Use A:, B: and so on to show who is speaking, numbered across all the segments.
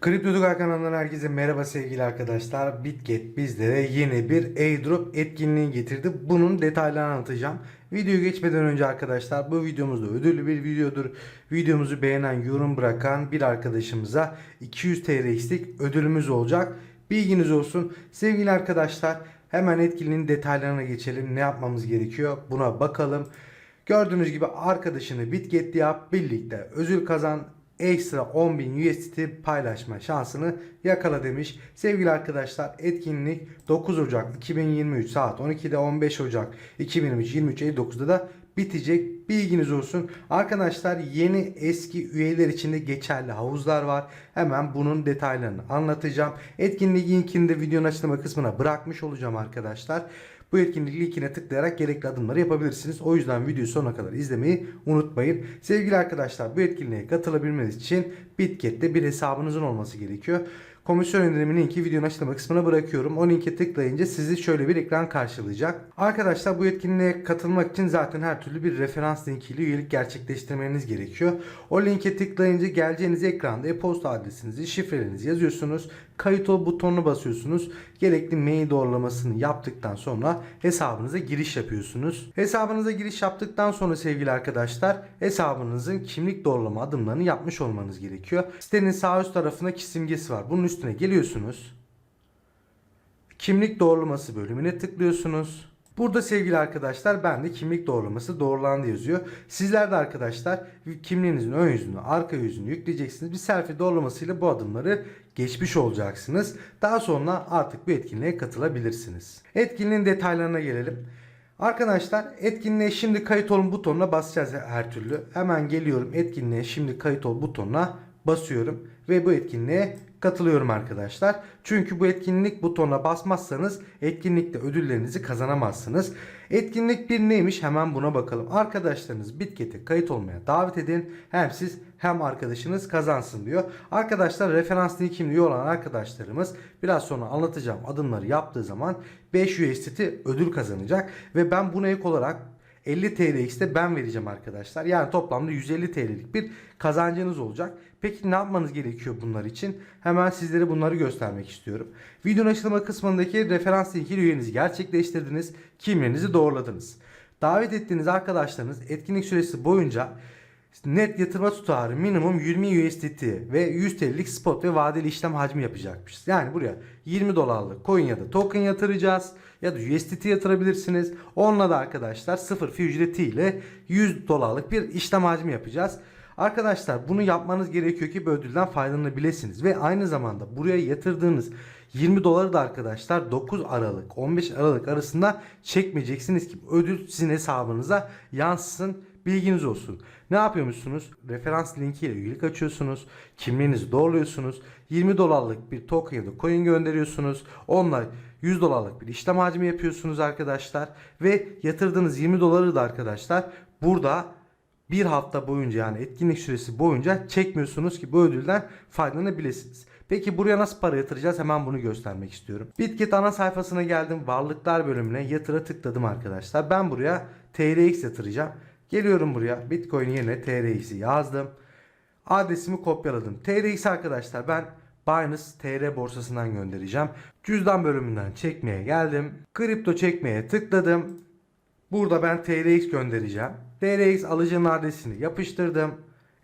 A: Kripto Tugay kanalından herkese merhaba sevgili arkadaşlar. Bitget bizlere yeni bir airdrop etkinliği getirdi. Bunun detaylarını anlatacağım. Videoyu geçmeden önce arkadaşlar bu videomuzda ödüllü bir videodur. Videomuzu beğenen, yorum bırakan bir arkadaşımıza 200 TL'lik ödülümüz olacak. Bilginiz olsun. Sevgili arkadaşlar hemen etkinliğin detaylarına geçelim. Ne yapmamız gerekiyor? Buna bakalım. Gördüğünüz gibi arkadaşını Bitget'te yap birlikte ödül kazan ekstra 10.000 USDT paylaşma şansını yakala demiş. Sevgili arkadaşlar etkinlik 9 Ocak 2023 saat 12'de 15 Ocak 2023 23.59'da da bitecek. Bilginiz olsun. Arkadaşlar yeni eski üyeler için de geçerli havuzlar var. Hemen bunun detaylarını anlatacağım. Etkinlik linkini de videonun açıklama kısmına bırakmış olacağım arkadaşlar. Bu etkinlik linkine tıklayarak gerekli adımları yapabilirsiniz. O yüzden videoyu sonuna kadar izlemeyi unutmayın. Sevgili arkadaşlar bu etkinliğe katılabilmeniz için Bitget'te bir hesabınızın olması gerekiyor. Komisyon indirimi linki videonun açıklama kısmına bırakıyorum. O linke tıklayınca sizi şöyle bir ekran karşılayacak. Arkadaşlar bu etkinliğe katılmak için zaten her türlü bir referans linkiyle üyelik gerçekleştirmeniz gerekiyor. O linke tıklayınca geleceğiniz ekranda e-posta adresinizi, şifrelerinizi yazıyorsunuz. Kayıt ol butonuna basıyorsunuz. Gerekli mail doğrulamasını yaptıktan sonra hesabınıza giriş yapıyorsunuz. Hesabınıza giriş yaptıktan sonra sevgili arkadaşlar hesabınızın kimlik doğrulama adımlarını yapmış olmanız gerekiyor. Sitenin sağ üst tarafında simgesi var. Bunun üstüne geliyorsunuz. Kimlik doğrulaması bölümüne tıklıyorsunuz. Burada sevgili arkadaşlar bende kimlik doğrulaması doğrulandı yazıyor. Sizler de arkadaşlar kimliğinizin ön yüzünü, arka yüzünü yükleyeceksiniz. Bir selfie doğrulamasıyla bu adımları geçmiş olacaksınız. Daha sonra artık bu etkinliğe katılabilirsiniz. Etkinliğin detaylarına gelelim. Arkadaşlar etkinliğe şimdi kayıt olun butonuna basacağız her türlü. Hemen geliyorum etkinliğe şimdi kayıt ol butonuna basıyorum ve bu etkinliğe katılıyorum arkadaşlar. Çünkü bu etkinlik butonuna basmazsanız etkinlikte ödüllerinizi kazanamazsınız. Etkinlik bir neymiş hemen buna bakalım. Arkadaşlarınız Bitket'e kayıt olmaya davet edin. Hem siz hem arkadaşınız kazansın diyor. Arkadaşlar referans linkimli olan arkadaşlarımız biraz sonra anlatacağım adımları yaptığı zaman 5 USDT ödül kazanacak. Ve ben buna ek olarak 50 TL'x de ben vereceğim arkadaşlar. Yani toplamda 150 TL'lik bir kazancınız olacak. Peki ne yapmanız gerekiyor bunlar için? Hemen sizlere bunları göstermek istiyorum. Videonun açıklama kısmındaki referans linkiyle üyenizi gerçekleştirdiniz. Kimliğinizi doğruladınız. Davet ettiğiniz arkadaşlarınız etkinlik süresi boyunca net yatırma tutarı minimum 20 USDT ve 100 TL'lik spot ve vadeli işlem hacmi yapacakmışız. Yani buraya 20 dolarlık coin ya da token yatıracağız ya da USDT yatırabilirsiniz. Onunla da arkadaşlar sıfır fi ücretiyle 100 dolarlık bir işlem hacmi yapacağız. Arkadaşlar bunu yapmanız gerekiyor ki bu ödülden faydalanabilirsiniz. Ve aynı zamanda buraya yatırdığınız 20 doları da arkadaşlar 9 Aralık 15 Aralık arasında çekmeyeceksiniz ki ödül sizin hesabınıza yansısın. Bilginiz olsun. Ne yapıyormuşsunuz? Referans linkiyle üyelik açıyorsunuz. Kimliğinizi doğruluyorsunuz. 20 dolarlık bir token ya da coin gönderiyorsunuz. Onunla 100 dolarlık bir işlem hacmi yapıyorsunuz arkadaşlar. Ve yatırdığınız 20 doları da arkadaşlar burada bir hafta boyunca yani etkinlik süresi boyunca çekmiyorsunuz ki bu ödülden faydalanabilirsiniz. Peki buraya nasıl para yatıracağız? Hemen bunu göstermek istiyorum. Bitget ana sayfasına geldim. Varlıklar bölümüne yatıra tıkladım arkadaşlar. Ben buraya TRX yatıracağım. Geliyorum buraya. Bitcoin yerine TRX'i yazdım. Adresimi kopyaladım. TRX arkadaşlar ben Binance TR borsasından göndereceğim. Cüzdan bölümünden çekmeye geldim. Kripto çekmeye tıkladım. Burada ben TRX göndereceğim. TRX alıcının adresini yapıştırdım.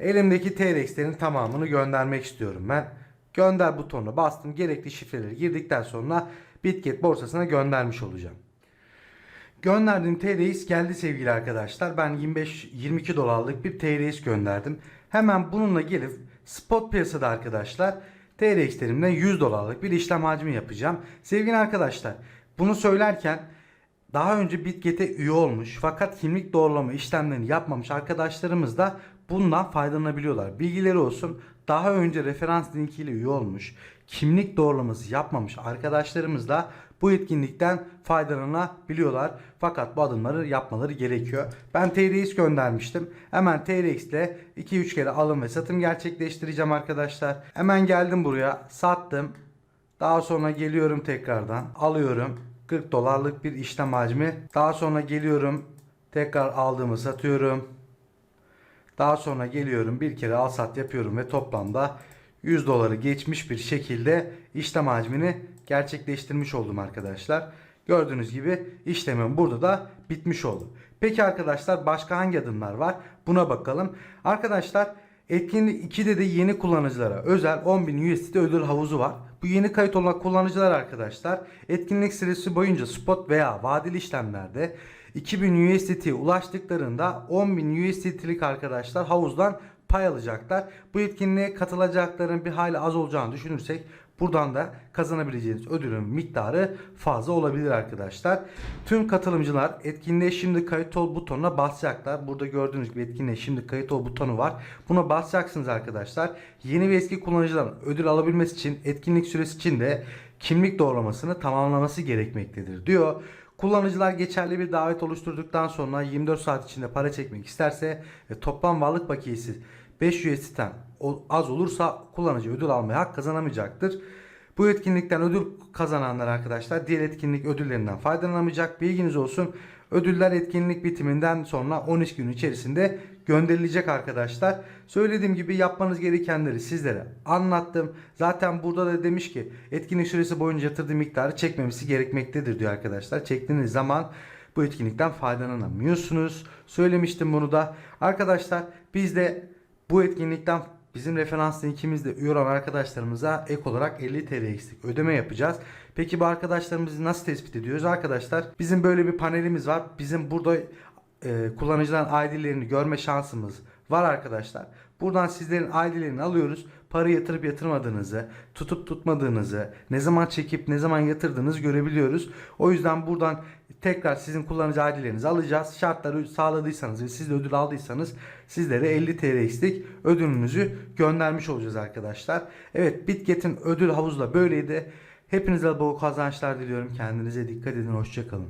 A: Elimdeki TRX'lerin tamamını göndermek istiyorum ben. Gönder butonuna bastım. Gerekli şifreleri girdikten sonra Bitget borsasına göndermiş olacağım. Gönderdiğim TRX geldi sevgili arkadaşlar. Ben 25-22 dolarlık bir TRX gönderdim. Hemen bununla gelip spot piyasada arkadaşlar TRX'lerimden 100 dolarlık bir işlem hacmi yapacağım. Sevgili arkadaşlar bunu söylerken daha önce Bitget'e üye olmuş fakat kimlik doğrulama işlemlerini yapmamış arkadaşlarımız da bundan faydalanabiliyorlar. Bilgileri olsun. Daha önce referans linkiyle üye olmuş, kimlik doğrulaması yapmamış arkadaşlarımız da bu etkinlikten faydalanabiliyorlar. Fakat bu adımları yapmaları gerekiyor. Ben TRX göndermiştim. Hemen TRX ile 2-3 kere alım ve satım gerçekleştireceğim arkadaşlar. Hemen geldim buraya, sattım. Daha sonra geliyorum tekrardan, alıyorum. 40 dolarlık bir işlem hacmi. Daha sonra geliyorum, tekrar aldığımı satıyorum. Daha sonra geliyorum bir kere al sat yapıyorum ve toplamda 100 doları geçmiş bir şekilde işlem hacmini gerçekleştirmiş oldum arkadaşlar. Gördüğünüz gibi işlemim burada da bitmiş oldu. Peki arkadaşlar başka hangi adımlar var? Buna bakalım. Arkadaşlar etkinlik 2'de de yeni kullanıcılara özel 10.000 USDT ödül havuzu var. Bu yeni kayıt olan kullanıcılar arkadaşlar etkinlik süresi boyunca spot veya vadeli işlemlerde 2000 USDT'ye ulaştıklarında 10.000 USDT'lik arkadaşlar havuzdan pay alacaklar. Bu etkinliğe katılacakların bir hayli az olacağını düşünürsek buradan da kazanabileceğiniz ödülün miktarı fazla olabilir arkadaşlar. Tüm katılımcılar etkinliğe şimdi kayıt ol butonuna basacaklar. Burada gördüğünüz gibi etkinliğe şimdi kayıt ol butonu var. Buna basacaksınız arkadaşlar. Yeni ve eski kullanıcıların ödül alabilmesi için etkinlik süresi içinde kimlik doğrulamasını tamamlaması gerekmektedir diyor. Kullanıcılar geçerli bir davet oluşturduktan sonra 24 saat içinde para çekmek isterse ve toplam varlık bakiyesi 5 USD'den az olursa kullanıcı ödül almaya hak kazanamayacaktır. Bu etkinlikten ödül kazananlar arkadaşlar diğer etkinlik ödüllerinden faydalanamayacak. Bilginiz olsun. Ödüller etkinlik bitiminden sonra 13 gün içerisinde gönderilecek arkadaşlar. Söylediğim gibi yapmanız gerekenleri sizlere anlattım. Zaten burada da demiş ki etkinlik süresi boyunca yatırdığı miktarı çekmemesi gerekmektedir diyor arkadaşlar. Çektiğiniz zaman bu etkinlikten faydalanamıyorsunuz. Söylemiştim bunu da. Arkadaşlar biz de bu etkinlikten bizim referans linkimizde üye olan arkadaşlarımıza ek olarak 50 TL eksik ödeme yapacağız. Peki bu arkadaşlarımızı nasıl tespit ediyoruz? Arkadaşlar bizim böyle bir panelimiz var. Bizim burada e, kullanıcıların ID'lerini görme şansımız var arkadaşlar. Buradan sizlerin ID'lerini alıyoruz. Para yatırıp yatırmadığınızı, tutup tutmadığınızı, ne zaman çekip ne zaman yatırdığınızı görebiliyoruz. O yüzden buradan tekrar sizin kullanıcı ID'lerinizi alacağız. Şartları sağladıysanız ve siz de ödül aldıysanız sizlere 50 TL eksik ödülünüzü göndermiş olacağız arkadaşlar. Evet Bitget'in ödül havuzu da böyleydi. Hepinize bol kazançlar diliyorum. Kendinize dikkat edin. Hoşçakalın.